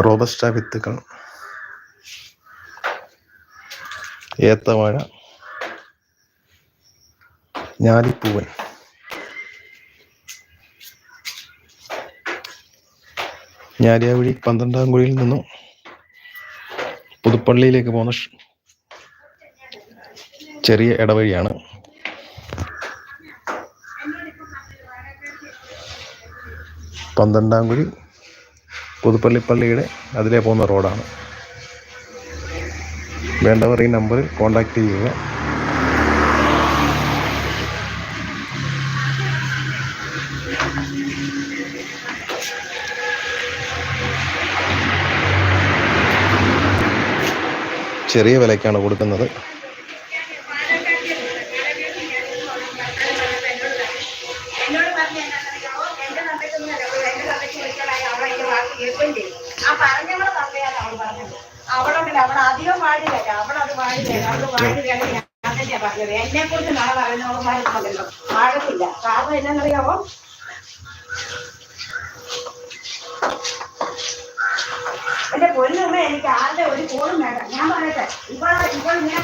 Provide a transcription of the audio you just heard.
Robusta വിത്തുകൾ. ഏത്തവാഴ ഞാലിപ്പൂവൻ. ഞാലിയാവഴി പന്ത്രണ്ടാം കുഴിയിൽ നിന്നും പുതുപ്പള്ളിയിലേക്ക് പോകുന്ന ചെറിയ ഇടവഴിയാണ്. പന്ത്രണ്ടാം കുഴി പുതുപ്പള്ളി പള്ളിയുടെ അതിലേ പോകുന്ന റോഡാണ്. വേണ്ടവർ ഈ നമ്പറിൽ കോൺടാക്റ്റ് ചെയ്യുക. ചെറിയ വിലയ്ക്കാണ് കൊടുക്കുന്നത്. എന്റെ അവൾ. അവളുണ്ടല്ലോ, അവൾ അധികം പാടില്ല അവളത് പാടില്ല അവൾ പാടില്ല ഞാൻ തന്നെയാ പറഞ്ഞത്. എന്നെ കുറിച്ച് നാളെ പറയുന്നവന്മാരുണ്ടല്ലോ പാടത്തില്ല. കാരണം എന്നാന്നറിയാമോ എന്റെ പൊന്നുമ്മ എനിക്ക് ആരുടെ ഒരു കോളും വേണ്ട. ഞാൻ പറയട്ടെ. ഇവളെ ഇവൾ ഞാൻ